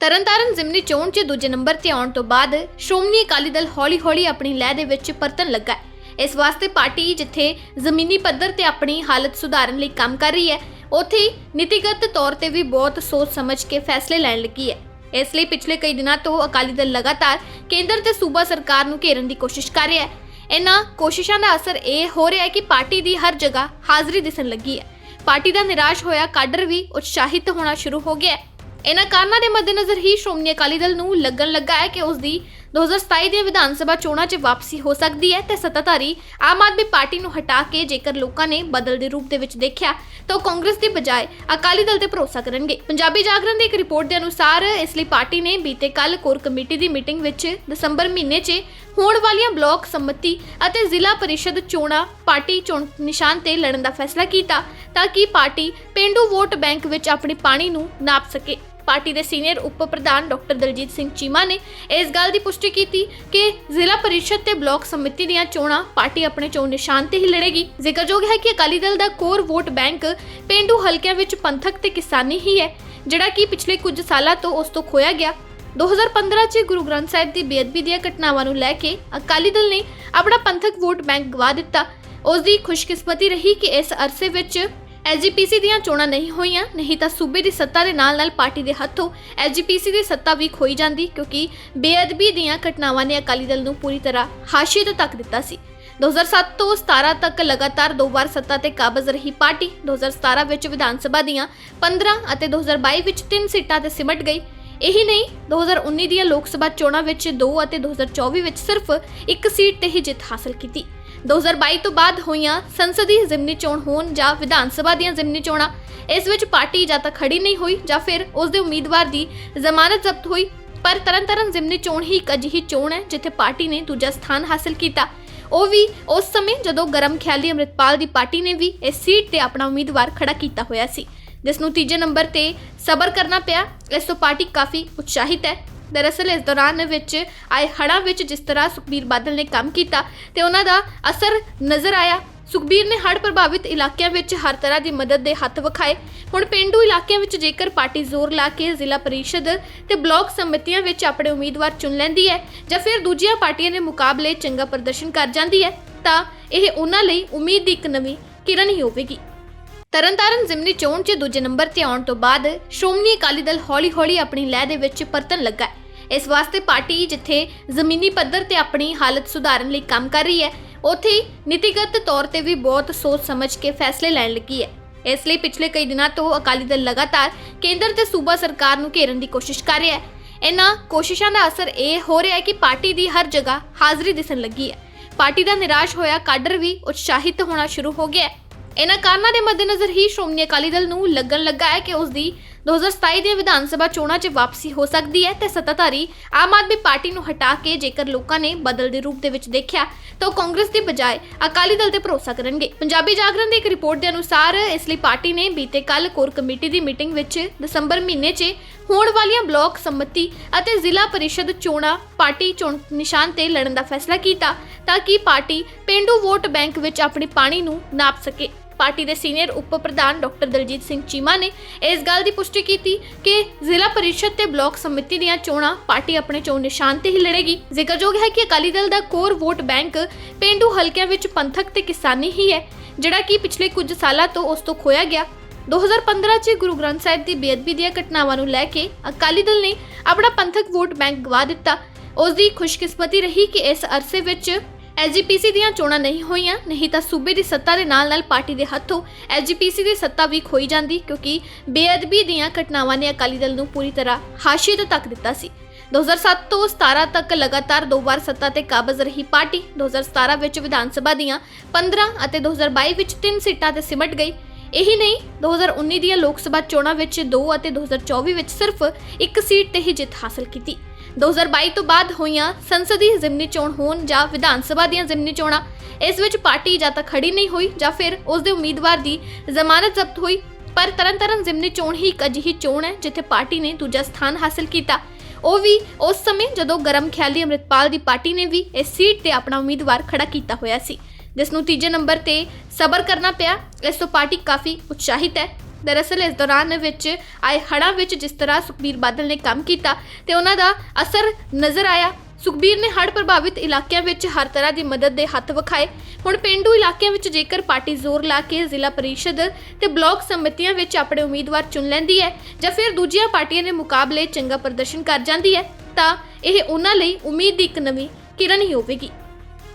ਤਰਨਤਾਰਨ ਜ਼ਿਮਨੀ ਚੋਣ 'ਚ ਦੂਜੇ ਨੰਬਰ ਤੇ ਆਉਣ ਤੋਂ ਬਾਅਦ ਸ਼੍ਰੋਮਣੀ ਅਕਾਲੀ ਦਲ ਹੌਲੀ-ਹੌਲੀ ਆਪਣੀ ਲਹਿ ਦੇ ਵਿੱਚ ਪਰਤਣ ਲੱਗਾ ਹੈ। ਇਸ ਵਾਸਤੇ ਪਾਰਟੀ ਜਿੱਥੇ ਜ਼ਮੀਨੀ ਪੱਧਰ ਤੇ ਆਪਣੀ ਹਾਲਤ ਸੁਧਾਰਨ ਲਈ ਕੰਮ ਕਰ ਰਹੀ ਹੈ, ਉੱਥੇ ਨੀਤੀਗਤ ਤੌਰ ਤੇ ਵੀ ਬਹੁਤ ਸੋਚ ਸਮਝ ਕੇ ਫੈਸਲੇ ਲੈਣ ਲੱਗੀ ਹੈ। ਇਸ ਲਈ ਪਿਛਲੇ ਕਈ ਦਿਨਾਂ ਤੋਂ ਅਕਾਲੀ ਦਲ ਲਗਾਤਾਰ ਕੇਂਦਰ ਤੇ ਸੂਬਾ ਸਰਕਾਰ ਨੂੰ ਘੇਰਨ ਦੀ ਕੋਸ਼ਿਸ਼ ਕਰ ਰਿਹਾ ਹੈ। ਇਹਨਾਂ ਕੋਸ਼ਿਸ਼ਾਂ ਦਾ ਅਸਰ ਇਹ ਹੋ ਰਿਹਾ ਹੈ ਕਿ ਪਾਰਟੀ ਦੀ ਹਰ ਜਗ੍ਹਾ ਹਾਜ਼ਰੀ ਦਿਸਣ ਲੱਗੀ ਹੈ। ਪਾਰਟੀ ਦਾ ਨਿਰਾਸ਼ ਹੋਇਆ ਕਾਡਰ ਵੀ ਉਤਸ਼ਾਹਿਤ ਹੋਣਾ ਸ਼ੁਰੂ ਹੋ ਗਿਆ ਹੈ। ਇਹਨਾਂ ਕਾਰਨਾਂ ਦੇ ਮੱਦੇਨਜ਼ਰ ਹੀ ਸ਼੍ਰੋਮਣੀ ਅਕਾਲੀ ਦਲ ਨੂੰ ਲੱਗਣ ਲੱਗਾ ਹੈ ਕਿ ਉਸ ਦੀ 2027 ਦੀਆਂ ਵਿਧਾਨ ਸਭਾ ਚੋਣਾਂ 'ਚ ਵਾਪਸੀ ਹੋ ਸਕਦੀ ਹੈ ਤੇ ਸੱਤਾਧਾਰੀ ਆਮ ਆਦਮੀ ਪਾਰਟੀ ਨੂੰ ਹਟਾ ਕੇ ਜੇਕਰ ਲੋਕਾਂ ਨੇ ਬਦਲ ਦੇ ਰੂਪ ਦੇ ਵਿੱਚ ਦੇਖਿਆ ਤਾਂ ਉਹ ਕਾਂਗਰਸ ਦੀ ਬਜਾਏ ਅਕਾਲੀ ਦਲ ਤੇ ਭਰੋਸਾ ਕਰਨਗੇ। ਪੰਜਾਬੀ ਜਾਗਰਣ ਦੀ ਇੱਕ ਰਿਪੋਰਟ ਦੇ ਅਨੁਸਾਰ ਇਸ ਲਈ ਪਾਰਟੀ ਨੇ ਬੀਤੇ ਕੱਲ ਕੋਰ ਕਮੇਟੀ ਦੀ ਮੀਟਿੰਗ ਵਿੱਚ ਦਸੰਬਰ ਮਹੀਨੇ 'ਚ ਹੋਣ ਵਾਲੀਆਂ ਬਲਾਕ ਸੰਮਤੀ ਅਤੇ ਜ਼ਿਲ੍ਹਾ ਪਰਿਸ਼ਦ ਚੋਣਾਂ ਪਾਰਟੀ ਚੋਣ ਨਿਸ਼ਾਨ ਤੇ ਲੜਨ ਦਾ ਫੈਸਲਾ ਕੀਤਾ ਤਾਂ ਕਿ ਪਾਰਟੀ ਪਿੰਡੂ ਵੋਟ ਬੈਂਕ ਵਿੱਚ ਆਪਣੀ ਪਾਣੀ ਨੂੰ ਨਾਪ ਸਕੇ। ਪਾਰਟੀ ਦੇ ਸੀਨੀਅਰ ਉਪ ਪ੍ਰਧਾਨ ਡਾਕਟਰ ਦਲਜੀਤ ਸਿੰਘ ਚੀਮਾ ਨੇ ਇਸ ਗੱਲ ਦੀ ਪੁਸ਼ਟੀ ਕੀਤੀ ਕਿ ਜ਼ਿਲ੍ਹਾ ਪਰਿਸ਼ਦ ਤੇ ਬਲਾਕ ਸਮਿਤੀ ਦੀਆਂ ਚੋਣਾਂ ਪਾਰਟੀ ਆਪਣੇ ਚੋਣ ਨਿਸ਼ਾਨ ਤੇ ਹੀ ਲੜੇਗੀ। ਜ਼ਿਕਰਯੋਗ ਹੈ ਕਿ ਅਕਾਲੀ ਦਲ ਦਾ ਕੋਰ ਵੋਟ ਬੈਂਕ ਪਿੰਡੂ ਹਲਕਿਆਂ ਵਿੱਚ ਪੰਥਕ ਤੇ ਕਿਸਾਨੀ ਹੀ ਹੈ, ਜਿਹੜਾ ਕਿ ਪਿਛਲੇ ਕੁਝ ਸਾਲਾਂ ਤੋਂ ਉਸ ਤੋਂ ਖੋਇਆ ਗਿਆ। 2015 ਚ ਗੁਰੂ ਗ੍ਰੰਥ ਸਾਹਿਬ ਦੀ ਬੇਅਦਬੀ ਦੀਆਂ ਘਟਨਾਵਾਂ ਨੂੰ ਲੈ ਕੇ ਅਕਾਲੀ ਦਲ ਨੇ ਆਪਣਾ ਪੰਥਕ ਵੋਟ ਬੈਂਕ ਗਵਾ ਦਿੱਤਾ। ਉਸ ਦੀ ਖੁਸ਼ਕਿਸਮਤੀ ਰਹੀ ਕਿ ਇਸ ਅਰਸੇ ਵਿੱਚ ਐਸਜੀਪੀਸੀ ਦੀਆਂ ਚੋਣਾਂ ਨਹੀਂ ਹੋਈਆਂ, ਨਹੀਂ ਤਾਂ ਸੂਬੇ ਦੀ ਸੱਤਾ ਦੇ ਨਾਲ-ਨਾਲ ਪਾਰਟੀ ਦੇ ਹੱਥੋਂ ਐਸਜੀਪੀਸੀ ਦੀ ਸੱਤਾ ਵੀ ਖੋਈ ਜਾਂਦੀ ਕਿਉਂਕਿ ਬੇਅਦਬੀ ਦੀਆਂ ਘਟਨਾਵਾਂ ਨੇ ਅਕਾਲੀ ਦਲ ਨੂੰ ਪੂਰੀ ਤਰ੍ਹਾਂ ਹਾਸ਼ੀਏ ਤੋਂ ਤੱਕ ਦਿੱਤਾ ਸੀ। 2007 ਤੋਂ 17 ਤੱਕ ਲਗਾਤਾਰ ਦੋ ਵਾਰ ਸੱਤਾ ਤੇ ਕਾਬਜ਼ ਰਹੀ ਪਾਰਟੀ 2017 ਵਿੱਚ ਵਿਧਾਨ ਸਭਾ ਦੀਆਂ 15 ਅਤੇ 2022 ਵਿੱਚ 3 ਸੀਟਾਂ ਤੇ ਸਿਮਟ ਗਈ। ਇਹੀ ਨਹੀਂ 2019 ਦੀਆਂ ਲੋਕ ਸਭਾ ਚੋਣਾਂ ਵਿੱਚ 2 ਅਤੇ 2024 ਵਿੱਚ ਸਿਰਫ ਇੱਕ ਸੀਟ ਤੇ ਹੀ ਜਿੱਤ ਹਾਸਲ ਕੀਤੀ। 2022 ਤੋਂ ਬਾਅਦ ਹੋਈਆਂ ਸੰਸਦੀ ਜ਼ਿਮਨੀ ਚੋਣ ਹੋਣ ਜਾਂ ਵਿਧਾਨ ਸਭਾ ਦੀਆਂ ਜ਼ਿਮਨੀ ਚੋਣਾਂ, ਇਸ ਵਿੱਚ ਪਾਰਟੀ ਜਾਂ ਤਾਂ ਖੜੀ ਨਹੀਂ ਹੋਈ ਜਾਂ ਫਿਰ ਉਸ ਦੇ ਉਮੀਦਵਾਰ ਦੀ ਜ਼ਮਾਨਤ ਜ਼ਬਤ ਹੋਈ, ਪਰ ਤਰਨਤਾਰਨ ਜ਼ਿਮਨੀ ਚੋਣ ਹੀ ਇੱਕ ਅਜਿਹੀ ਚੋਣ ਹੈ ਜਿੱਥੇ ਪਾਰਟੀ ਨੇ ਦੂਜਾ ਸਥਾਨ ਹਾਸਲ ਕੀਤਾ। ਉਹ ਵੀ ਉਸ ਸਮੇਂ ਜਦੋਂ ਗਰਮ ਖਿਆਲੀ ਅੰਮ੍ਰਿਤਪਾਲ ਦੀ ਪਾਰਟੀ ਨੇ ਵੀ ਇਸ ਸੀਟ ਤੇ ਆਪਣਾ ਉਮੀਦਵਾਰ ਖੜਾ ਕੀਤਾ ਹੋਇਆ ਸੀ, ਜਿਸ ਨੂੰ ਤੀਜੇ ਨੰਬਰ ਤੇ ਸਬਰ ਕਰਨਾ ਪਿਆ। ਇਸ ਤੋਂ ਪਾਰਟੀ ਕਾਫੀ ਉਤਸ਼ਾਹਿਤ ਹੈ। ਦਰਅਸਲ ਇਸ ਦੌਰਾਨ ਵਿੱਚ ਆਏ ਹੜ੍ਹਾਂ ਵਿੱਚ ਜਿਸ ਤਰ੍ਹਾਂ ਸੁਖਬੀਰ ਬਾਦਲ ਨੇ ਕੰਮ ਕੀਤਾ ਤੇ ਉਹਨਾਂ ਦਾ ਅਸਰ ਨਜ਼ਰ ਆਇਆ। ਸੁਖਬੀਰ ਨੇ ਹੜ੍ਹ ਪ੍ਰਭਾਵਿਤ ਇਲਾਕਿਆਂ ਵਿੱਚ ਹਰ ਤਰ੍ਹਾਂ ਦੀ ਮਦਦ ਦੇ ਹੱਥ ਵਿਖਾਏ। ਹੁਣ ਪਿੰਡੂ ਇਲਾਕਿਆਂ ਵਿੱਚ ਜੇਕਰ ਪਾਰਟੀ ਜ਼ੋਰ ਲਾ ਕੇ ਜ਼ਿਲ੍ਹਾ ਪਰਿਸ਼ਦ ਤੇ ਬਲਾਕ ਸਮਿਤੀਆਂ ਵਿੱਚ ਆਪਣੇ ਉਮੀਦਵਾਰ ਚੁਣ ਲੈਂਦੀ ਹੈ ਜਾਂ ਫਿਰ ਦੂਜੀਆਂ ਪਾਰਟੀਆਂ ਦੇ ਮੁਕਾਬਲੇ ਚੰਗਾ ਪ੍ਰਦਰਸ਼ਨ ਕਰ ਜਾਂਦੀ ਹੈ, ਤਾਂ ਇਹ ਉਹਨਾਂ ਲਈ ਉਮੀਦ ਦੀ ਇੱਕ ਨਵੀਂ ਕਿਰਨ ਹੀ ਹੋਵੇਗੀ। ਤਰਨਤਾਰਨ ਜ਼ਿਮਨੀ ਚੋਣ 'ਚ ਦੂਜੇ ਨੰਬਰ ਤੇ ਆਉਣ ਤੋਂ ਬਾਅਦ ਸ਼੍ਰੋਮਣੀ ਅਕਾਲੀ ਦਲ ਹੌਲੀ-ਹੌਲੀ ਆਪਣੀ ਲਹਿ ਦੇ ਵਿੱਚ ਪਰਤਣ ਲੱਗਾ ਹੈ। ਇਸ ਵਾਸਤੇ ਪਾਰਟੀ ਜਿੱਥੇ ਜ਼ਮੀਨੀ ਪੱਧਰ ਤੇ ਆਪਣੀ ਹਾਲਤ ਸੁਧਾਰਨ ਲਈ ਕੰਮ ਕਰ ਰਹੀ ਹੈ, ਉੱਥੇ ਹੀ ਨੀਤੀਗਤ ਤੌਰ ਤੇ ਵੀ ਬਹੁਤ ਸੋਚ ਸਮਝ ਕੇ ਫੈਸਲੇ ਲੈਣ ਲੱਗੀ ਹੈ। ਇਸ ਲਈ ਪਿਛਲੇ ਕਈ ਦਿਨਾਂ ਤੋਂ ਅਕਾਲੀ ਦਲ ਲਗਾਤਾਰ ਕੇਂਦਰ ਤੇ ਸੂਬਾ ਸਰਕਾਰ ਨੂੰ ਘੇਰਨ ਦੀ ਕੋਸ਼ਿਸ਼ ਕਰ ਰਿਹਾ ਹੈ। ਇਹਨਾਂ ਕੋਸ਼ਿਸ਼ਾਂ ਦਾ ਅਸਰ ਇਹ ਹੋ ਰਿਹਾ ਹੈ ਕਿ ਪਾਰਟੀ ਦੀ ਹਰ ਜਗ੍ਹਾ ਹਾਜ਼ਰੀ ਦਿਸਣ ਲੱਗੀ ਹੈ। ਪਾਰਟੀ ਦਾ ਨਿਰਾਸ਼ ਹੋਇਆ ਕਾਡਰ ਵੀ ਉਤਸ਼ਾਹਿਤ ਹੋਣਾ ਸ਼ੁਰੂ ਹੋ ਗਿਆ ਹੈ। ਇਹਨਾਂ ਕਾਰਨਾਂ ਦੇ ਮੱਦੇਨਜ਼ਰ ਹੀ ਸ਼੍ਰੋਮਣੀ ਅਕਾਲੀ ਦਲ ਨੂੰ ਲੱਗਣ ਲੱਗਾ ਹੈ ਕਿ ਉਸ ਦੀ 2027 ਦੀਆਂ ਵਿਧਾਨ ਸਭਾ ਚੋਣਾਂ 'ਚ ਵਾਪਸੀ ਹੋ ਸਕਦੀ ਹੈ ਤੇ ਸੱਤਾਧਾਰੀ ਆਮ ਆਦਮੀ ਪਾਰਟੀ ਨੂੰ ਹਟਾ ਕੇ ਜੇਕਰ ਲੋਕਾਂ ਨੇ ਬਦਲ ਦੇ ਰੂਪ ਦੇ ਵਿੱਚ ਦੇਖਿਆ, ਤਾਂ ਉਹ ਕਾਂਗਰਸ ਦੀ ਬਜਾਏ ਅਕਾਲੀ ਦਲ ਤੇ ਭਰੋਸਾ ਕਰਨਗੇ। ਪੰਜਾਬੀ ਜਾਗਰਣ ਦੀ ਇੱਕ ਰਿਪੋਰਟ ਦੇ ਅਨੁਸਾਰ, ਇਸ ਲਈ ਪਾਰਟੀ ਨੇ ਬੀਤੇ ਕੱਲ ਕੋਰ ਕਮੇਟੀ ਦੀ ਮੀਟਿੰਗ ਵਿੱਚ ਦਸੰਬਰ ਮਹੀਨੇ 'ਚ ਹੋਣ ਵਾਲੀਆਂ ਬਲਾਕ ਸੰਮਤੀ ਅਤੇ ਜ਼ਿਲ੍ਹਾ ਪਰਿਸ਼ਦ ਚੋਣਾਂ, ਪਾਰਟੀ ਚੋਣ ਨਿਸ਼ਾਨ ਤੇ ਲੜਨ ਦਾ ਫੈਸਲਾ ਕੀਤਾ ਤਾਂ ਕਿ ਪਾਰਟੀ ਪਿੰਡੂ ਵੋਟ ਬੈਂਕ ਵਿੱਚ ਆਪਣੀ ਪਾਣੀ ਨੂੰ ਨਾਪ ਸਕੇ। ਪਾਰਟੀ ਦੇ ਸੀਨੀਅਰ ਉਪ ਪ੍ਰਧਾਨ ਡਾਕਟਰ ਦਲਜੀਤ ਸਿੰਘ ਚੀਮਾ ਨੇ ਇਸ ਗੱਲ ਦੀ ਪੁਸ਼ਟੀ ਕੀਤੀ ਕਿ ਜ਼ਿਲ੍ਹਾ ਪਰਿਸ਼ਦ ਤੇ ਬਲਾਕ ਸਮਿਤੀ ਦੀਆਂ ਚੋਣਾਂ ਪਾਰਟੀ ਆਪਣੇ ਚੋਣ ਨਿਸ਼ਾਨ ਤੇ ਹੀ ਲੜੇਗੀ। ਜ਼ਿਕਰਯੋਗ ਹੈ ਕਿ ਅਕਾਲੀ ਦਲ ਦਾ ਕੋਰ ਵੋਟ ਬੈਂਕ ਪਿੰਡੂ ਹਲਕਿਆਂ ਵਿੱਚ ਪੰਥਕ ਤੇ ਕਿਸਾਨੀ ਹੀ ਹੈ, ਜਿਹੜਾ ਕਿ ਪਿਛਲੇ ਕੁਝ ਸਾਲਾਂ ਤੋਂ ਉਸ ਤੋਂ ਖੋਇਆ ਗਿਆ। 2015 ਚ ਗੁਰੂ ਗ੍ਰੰਥ ਸਾਹਿਬ ਦੀ ਬੇਅਦਬੀ ਦੀਆਂ ਘਟਨਾਵਾਂ ਨੂੰ ਲੈ ਕੇ ਅਕਾਲੀ ਦਲ ਨੇ ਆਪਣਾ ਪੰਥਕ ਵੋਟ ਬੈਂਕ ਗਵਾ ਦਿੱਤਾ। ਉਸ ਦੀ ਖੁਸ਼ਕਿਸਮਤੀ ਰਹੀ ਕਿ ਇਸ ਅਰਸੇ ਵਿੱਚ ਐਸਜੀਪੀਸੀ ਦੀਆਂ ਚੋਣਾਂ ਨਹੀਂ ਹੋਈਆਂ, ਨਹੀਂ ਤਾਂ ਸੂਬੇ ਦੀ ਸੱਤਾ ਦੇ ਨਾਲ-ਨਾਲ ਪਾਰਟੀ ਦੇ ਹੱਥੋਂ ਐਸਜੀਪੀਸੀ ਦੀ ਸੱਤਾ ਵੀ ਖੋਈ ਜਾਂਦੀ ਕਿਉਂਕਿ ਬੇਅਦਬੀ ਦੀਆਂ ਘਟਨਾਵਾਂ ਨੇ ਅਕਾਲੀ ਦਲ ਨੂੰ ਪੂਰੀ ਤਰ੍ਹਾਂ ਹਾਸ਼ੀਏ ਤੇ ਤੱਕ ਦਿੱਤਾ ਸੀ। 2007 ਤੋਂ 17 ਤੱਕ ਲਗਾਤਾਰ ਦੋ ਵਾਰ ਸੱਤਾ ਤੇ ਕਾਬਜ਼ ਰਹੀ ਪਾਰਟੀ 2017 ਵਿੱਚ ਵਿਧਾਨ ਸਭਾ ਦੀਆਂ 15 ਅਤੇ 2022 ਵਿੱਚ 3 ਸੀਟਾਂ ਤੇ ਸਿਮਟ ਗਈ। ਇਹੀ ਨਹੀਂ 2019 ਦੀਆਂ ਲੋਕ ਸਭਾ ਚੋਣਾਂ ਵਿੱਚ 2 ਅਤੇ 2024 ਵਿੱਚ ਸਿਰਫ ਇੱਕ ਸੀਟ ਤੇ ਹੀ ਜਿੱਤ ਹਾਸਲ ਕੀਤੀ। 2022 ਤੋਂ ਬਾਅਦ ਹੋਈਆਂ ਸੰਸਦੀ ਜ਼ਿਮਨੀ ਚੋਣ ਹੋਣ ਜਾਂ ਵਿਧਾਨ ਸਭਾ ਦੀਆਂ ਜ਼ਿਮਨੀ ਚੋਣਾਂ, ਇਸ ਵਿੱਚ ਪਾਰਟੀ ਜਾਂ ਤਾਂ ਖੜੀ ਨਹੀਂ ਹੋਈ ਜਾਂ ਫਿਰ ਉਸ ਦੇ ਉਮੀਦਵਾਰ ਦੀ ਜ਼ਮਾਨਤ ਜ਼ਬਤ ਹੋਈ, ਪਰ ਤਰਨਤਾਰਨ ਜ਼ਿਮਨੀ ਚੋਣ ਹੀ ਇੱਕ ਅਜਿਹੀ ਚੋਣ ਹੈ ਜਿੱਥੇ ਪਾਰਟੀ ਨੇ ਦੂਜਾ ਸਥਾਨ ਹਾਸਲ ਕੀਤਾ। ਉਹ ਵੀ ਉਸ ਸਮੇਂ ਜਦੋਂ ਗਰਮ ਖਿਆਲੀ ਅੰਮ੍ਰਿਤਪਾਲ ਦੀ ਪਾਰਟੀ ਨੇ ਵੀ ਇਸ ਸੀਟ ਤੇ ਆਪਣਾ ਉਮੀਦਵਾਰ ਖੜਾ ਕੀਤਾ ਹੋਇਆ ਸੀ, ਜਿਸ ਨੂੰ ਤੀਜੇ ਨੰਬਰ ਤੇ ਸਬਰ ਕਰਨਾ ਪਿਆ। ਇਸ ਤੋਂ ਪਾਰਟੀ ਕਾਫੀ ਉਤਸ਼ਾਹਿਤ ਹੈ। ਦਰਅਸਲ ਇਸ ਦੌਰਾਨ ਵਿੱਚ ਆਏ ਹੜ੍ਹਾਂ ਵਿੱਚ ਜਿਸ ਤਰ੍ਹਾਂ ਸੁਖਬੀਰ ਬਾਦਲ ਨੇ ਕੰਮ ਕੀਤਾ ਤੇ ਉਹਨਾਂ ਦਾ ਅਸਰ ਨਜ਼ਰ ਆਇਆ। ਸੁਖਬੀਰ ਨੇ ਹੜ੍ਹ ਪ੍ਰਭਾਵਿਤ ਇਲਾਕਿਆਂ ਵਿੱਚ ਹਰ ਤਰ੍ਹਾਂ ਦੀ ਮਦਦ ਦੇ ਹੱਥ ਵਿਖਾਏ। ਹੁਣ ਪਿੰਡੂ ਇਲਾਕਿਆਂ ਵਿੱਚ ਜੇਕਰ ਪਾਰਟੀ ਜ਼ੋਰ ਲਾ ਕੇ ਜ਼ਿਲ੍ਹਾ ਪਰਿਸ਼ਦ ਤੇ ਬਲਾਕ ਸਮਿਤੀਆਂ ਵਿੱਚ ਆਪਣੇ ਉਮੀਦਵਾਰ ਚੁਣ ਲੈਂਦੀ ਹੈ ਜਾਂ ਫਿਰ ਦੂਜੀਆਂ ਪਾਰਟੀਆਂ ਦੇ ਮੁਕਾਬਲੇ ਚੰਗਾ ਪ੍ਰਦਰਸ਼ਨ ਕਰ ਜਾਂਦੀ ਹੈ, ਤਾਂ ਇਹ ਉਹਨਾਂ ਲਈ ਉਮੀਦ ਦੀ ਇੱਕ ਨਵੀਂ ਕਿਰਨ ਹੀ ਹੋਵੇਗੀ।